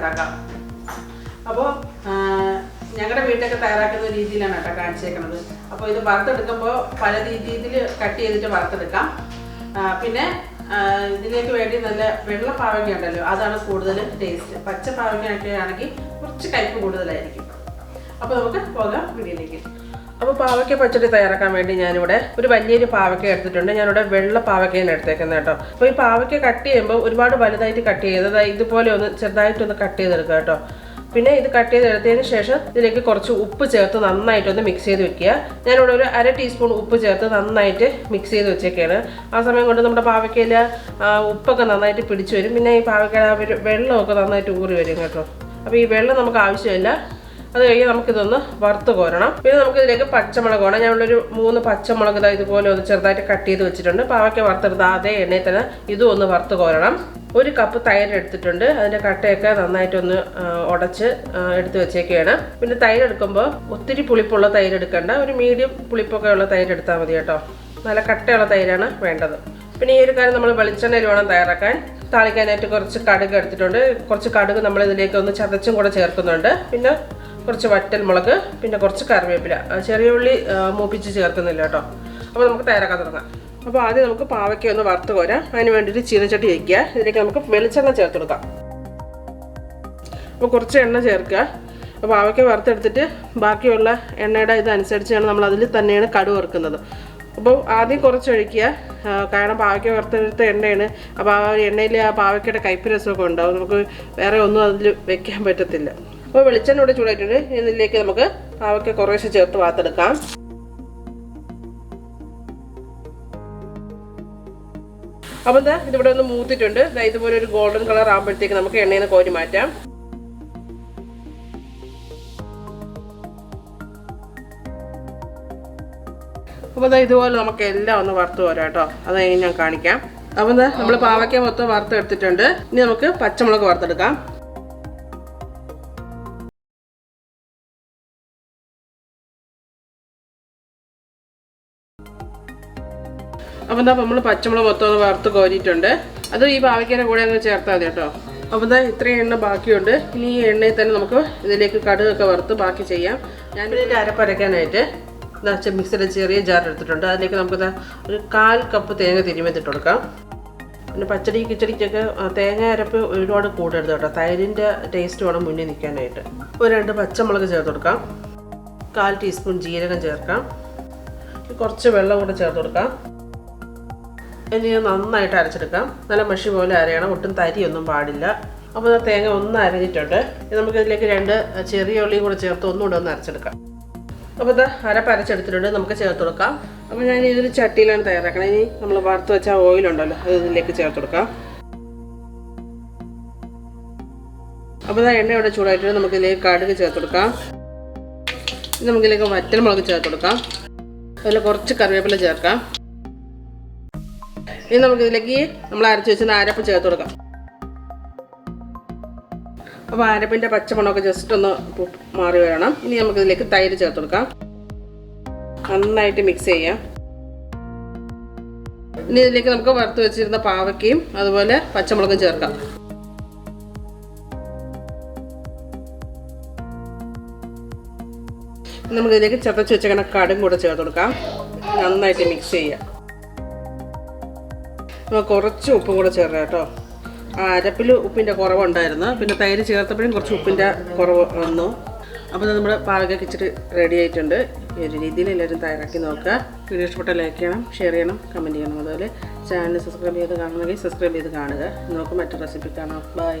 തയ്യാറാക്കാം അപ്പോൾ ഞങ്ങളുടെ വീട്ടൊക്കെ തയ്യാറാക്കുന്ന രീതിയിലാണ് കേട്ടോ കാണിച്ചേക്കുന്നത് അപ്പോൾ ഇത് വറുത്തെടുക്കുമ്പോൾ പല രീതിയിൽ കട്ട് ചെയ്തിട്ട് വറുത്തെടുക്കാം. പിന്നെ ഇതിലേക്ക് വേണ്ടി നല്ല വെള്ള പാവയ്ക്ക ഉണ്ടല്ലോ അതാണ് കൂടുതൽ ടേസ്റ്റ് പച്ച പാവയ്ക്കൊക്കെ ആണെങ്കിൽ കുറച്ച് കയ്പ്പ് കൂടുതലായിരിക്കും. അപ്പോൾ നമുക്ക് പോകാം വീഡിയോയിലേക്ക്. അപ്പോൾ പാവയ്ക്ക പച്ചടി തയ്യാറാക്കാൻ വേണ്ടി ഞാനിവിടെ ഒരു വലിയൊരു പാവയ്ക്ക എടുത്തിട്ടുണ്ട്. ഞാനിവിടെ വെള്ള പാവയ്ക്കയാണ് എടുത്തേക്കുന്നത് കേട്ടോ. അപ്പോൾ ഈ പാവയ്ക്ക കട്ട് ചെയ്യുമ്പോൾ ഒരുപാട് വലുതായിട്ട് കട്ട് ചെയ്തത് ഇതുപോലെ ഒന്ന് ചെറുതായിട്ടൊന്ന് കട്ട് ചെയ്തെടുക്കുക കേട്ടോ. പിന്നെ ഇത് കട്ട് ചെയ്തെടുത്തതിന് ശേഷം ഇതിലേക്ക് കുറച്ച് ഉപ്പ് ചേർത്ത് നന്നായിട്ടൊന്ന് മിക്സ് ചെയ്ത് വെക്കുക. ഞാനിവിടെ ഒരു അര ടീസ്പൂൺ ഉപ്പ് ചേർത്ത് നന്നായിട്ട് മിക്സ് ചെയ്ത് വെച്ചേക്കാണ്. ആ സമയം കൊണ്ട് നമ്മുടെ പാവയ്ക്കയിൽ ഉപ്പൊക്കെ നന്നായിട്ട് പിടിച്ചു വരും. പിന്നെ ഈ പാവയ്ക്ക ആ ഒരു വെള്ളമൊക്കെ നന്നായിട്ട് ഊറി വരും കേട്ടോ. അപ്പോൾ ഈ വെള്ളം നമുക്ക് ആവശ്യമില്ല. അത് കഴിഞ്ഞ് നമുക്കിതൊന്ന് വറുത്ത് കോരണം. പിന്നെ നമുക്ക് ഇതിലേക്ക് പച്ചമുളക് വേണം ഞാനുള്ളൊരു മൂന്ന് പച്ചമുളക് ഇതാ ഇതുപോലെ ഒന്ന് ചെറുതായിട്ട് കട്ട് ചെയ്ത് വെച്ചിട്ടുണ്ട്. പാവയ്ക്ക വറുത്തെടുത്ത് അതേ എണ്ണയിൽ തന്നെ ഇതും ഒന്ന് വറുത്ത് കോരണം. ഒരു കപ്പ് തൈര് എടുത്തിട്ടുണ്ട്. അതിന്റെ കട്ടയൊക്കെ നന്നായിട്ടൊന്ന് ഉടച്ച് എടുത്ത് വെച്ചേക്കുകയാണ് പിന്നെ തൈര് എടുക്കുമ്പോൾ ഒത്തിരി പുളിപ്പുള്ള തൈര് എടുക്കണ്ട. ഒരു മീഡിയം പുളിപ്പൊക്കെ ഉള്ള തൈര് എടുത്താൽ മതി കേട്ടോ. നല്ല കട്ടയുള്ള തൈരാണ് വേണ്ടത്. പിന്നെ ഈ ഒരു കാര്യം നമ്മൾ വെളിച്ചെണ്ണയിൽ വേണം തയ്യാറാക്കാൻ താളിക്കാനായിട്ട് കുറച്ച് കടുക് എടുത്തിട്ടുണ്ട്. കുറച്ച് കടുക് നമ്മൾ ഇതിലേക്ക് ഒന്ന് ചതച്ചും കൂടെ ചേർക്കുന്നുണ്ട്. പിന്നെ കുറച്ച് വറ്റൽ മുളക് പിന്നെ കുറച്ച് കറിവേപ്പില. ചെറിയ ഉള്ളി മൂപ്പിച്ച് ചേർക്കുന്നില്ല കേട്ടോ. അപ്പോൾ നമുക്ക് തയ്യാറാക്കാൻ തുടങ്ങാം. അപ്പോൾ ആദ്യം നമുക്ക് പാവയ്ക്ക ഒന്ന് വറുത്ത് കോരാം. അതിന് വേണ്ടിയിട്ട് ചീനച്ചട്ടി വയ്ക്കുക ഇതിലേക്ക് നമുക്ക് വെളിച്ചെണ്ണ ചേർത്ത് കൊടുക്കാം. അപ്പോൾ കുറച്ച് എണ്ണ ചേർക്കുക. അപ്പോൾ പാവയ്ക്ക വറുത്തെടുത്തിട്ട് ബാക്കിയുള്ള എണ്ണയുടെ ഇതനുസരിച്ചാണ് നമ്മൾ അതിൽ തന്നെയാണ് കടു വറുക്കുന്നത്. അപ്പോൾ ആദ്യം കുറച്ച് ഒഴിക്കുക. ആ, കാരണം പാവയ്ക്ക വറുത്തെടുത്ത എണ്ണയാണ്. അപ്പോൾ ആ എണ്ണയിൽ ആ പാവയ്ക്കയുടെ കയ്പ്പ് രസമൊക്കെ ഉണ്ടാവും. നമുക്ക് വേറെ ഒന്നും അതിൽ വെക്കാൻ പറ്റത്തില്ല. അപ്പോൾ വെളിച്ചെണ്ണ ഇവിടെ ചൂടായിട്ടുണ്ട്. ഇതിലേക്ക് നമുക്ക് അവയ്ക്ക് കുറേശ്ശെ ചേർത്ത് വാർത്തെടുക്കാം. അപ്പം എന്താ ഇതിവിടെ ഒന്ന് മൂത്തിട്ടുണ്ട്. ഇതുപോലെ ഒരു ഗോൾഡൻ കളർ ആകുമ്പോഴത്തേക്ക് നമുക്ക് എണ്ണയിൽ നിന്ന് കോരി മാറ്റാം. അപ്പോൾ ദാ ഇതുപോലെ നമുക്ക് എല്ലാം ഒന്ന് വറുത്ത് പോരാ കേട്ടോ. അത് ഞാൻ കാണിക്കാം. അപ്പോൾ എന്താ നമ്മൾ പാവയ്ക്ക മൊത്തം വറുത്തെടുത്തിട്ടുണ്ട്. ഇനി നമുക്ക് പച്ചമുളക് വറുത്തെടുക്കാം. അപ്പോൾ എന്താ നമ്മൾ പച്ചമുളക് മൊത്തം ഒന്ന് വറുത്ത് കോരിയിട്ടുണ്ട്. അത് ഈ പാവയ്ക്കേന്റെ കൂടെ അങ്ങ് ചേർത്താൽ മതി കേട്ടോ. അപ്പോൾ എന്താ ഇത്രയും എണ്ണ ബാക്കിയുണ്ട്. ഇനി ഈ എണ്ണയിൽ തന്നെ നമുക്ക് ഇതിലേക്ക് കടുകൊക്കെ വറുത്ത് ബാക്കി ചെയ്യാം. ഞാൻ ഇതിന്റെ അരപ്പരയ്ക്കാനായിട്ട് ഇതാ മിക്സിയുടെ ചെറിയ ജാർ എടുത്തിട്ടുണ്ട്. അതിലേക്ക് നമുക്ക് ഒരു കാൽ കപ്പ് തേങ്ങ തിരുമെത്തിട്ട് കൊടുക്കാം. പിന്നെ പച്ചടി കിച്ചടിക്കൊക്കെ തേങ്ങ അരപ്പ് ഒരുപാട് കൂടരുത് കേട്ടോ. തൈരിന്റെ ടേസ്റ്റ് വേണം മുന്നിൽ നിൽക്കാനായിട്ട്. ഒരു രണ്ട് പച്ചമുളക് ചേർത്ത് കൊടുക്കാം. കാൽ ടീസ്പൂൺ ജീരകം ചേർക്കാം. കുറച്ച് വെള്ളം കൂടെ ചേർത്ത് കൊടുക്കാം. ഇനി നന്നായിട്ട് അരച്ചെടുക്കാം. നല്ല മഷി പോലെ അരയണം. ഒട്ടും തരിയൊന്നും പാടില്ല. അപ്പോൾ തേങ്ങ ഒന്ന് അരഞ്ഞിട്ടുണ്ട്. നമുക്ക് ഇതിലേക്ക് രണ്ട് ചെറിയ ഉള്ളിയും കൂടെ ചേർത്ത് ഒന്നുകൂടെ ഒന്ന് അരച്ചെടുക്കാം. അപ്പോൾ ഇത് അരപ്പ് അരച്ചെടുത്തിട്ടുണ്ട് നമുക്ക് ചേർത്ത് കൊടുക്കാം. അപ്പോൾ ഞാൻ ഇതൊരു ചട്ടിയിലാണ് തയ്യാറാക്കണം. ഇനി നമ്മൾ വറുത്ത് വെച്ച ഓയിലുണ്ടല്ലോ അത് ഇതിലേക്ക് ചേർത്ത് കൊടുക്കാം. അപ്പോൾ ഇതാ എണ്ണ ഇവിടെ ചൂടായിട്ട് നമുക്ക് ഇതിലേക്ക് കടുക് ചേർത്ത് കൊടുക്കാം. നമുക്കിതിലേക്ക് വറ്റൽ മുളക് ചേർത്ത് കൊടുക്കാം. അതിൽ കുറച്ച് കറിവേപ്പില ചേർക്കാം. ഇനി നമുക്ക് ഇതിലേക്ക് നമ്മൾ അരച്ച് വെച്ച് അരപ്പ് ചേർത്ത് കൊടുക്കാം. അപ്പോൾ അരപ്പിന്റെ പച്ചമണമൊക്കെ ജസ്റ്റ് ഒന്ന് മാറി വരണം. ഇനി നമുക്ക് ഇതിലേക്ക് തൈര് ചേർത്ത് കൊടുക്കാം. നന്നായിട്ട് മിക്സ് ചെയ്യാം. ഇനി ഇതിലേക്ക് നമുക്ക് വറുത്ത് വെച്ചിരുന്ന പാവയ്ക്കയും അതുപോലെ പച്ചമുളകും ചേർക്കാം. നമുക്ക് ഇതിലേക്ക് ചതച്ച് വെച്ചിങ്ങനെ കടും കൂടെ ചേർത്ത് കൊടുക്കാം. നന്നായിട്ട് മിക്സ് ചെയ്യാം. കുറച്ച് ഉപ്പും കൂടെ ചേർക്കാം കേട്ടോ. അരപ്പിൽ ഉപ്പിന്റെ കുറവുണ്ടായിരുന്നു. പിന്നെ തൈര് ചേർത്തപ്പോഴും കുറച്ച് ഉപ്പിന്റെ കുറവ് വന്നു. അപ്പോൾ നമ്മൾ പാവയ്ക്ക ഇച്ചിരി റെഡി ആയിട്ടുണ്ട്. ഈ ഒരു രീതിയിൽ എല്ലാവരും തയ്യാറാക്കി നോക്കുക. വീഡിയോ ഇഷ്ടപ്പെട്ട ലൈക്ക് ചെയ്യണം ഷെയർ ചെയ്യണം കമന്റ് ചെയ്യണം. അതുപോലെ ചാനൽ സബ്സ്ക്രൈബ് ചെയ്ത് കാണണമെങ്കിൽ സബ്സ്ക്രൈബ് ചെയ്ത് കാണുക. നമുക്ക് മറ്റു റെസിപ്പി കാണാം. ബൈ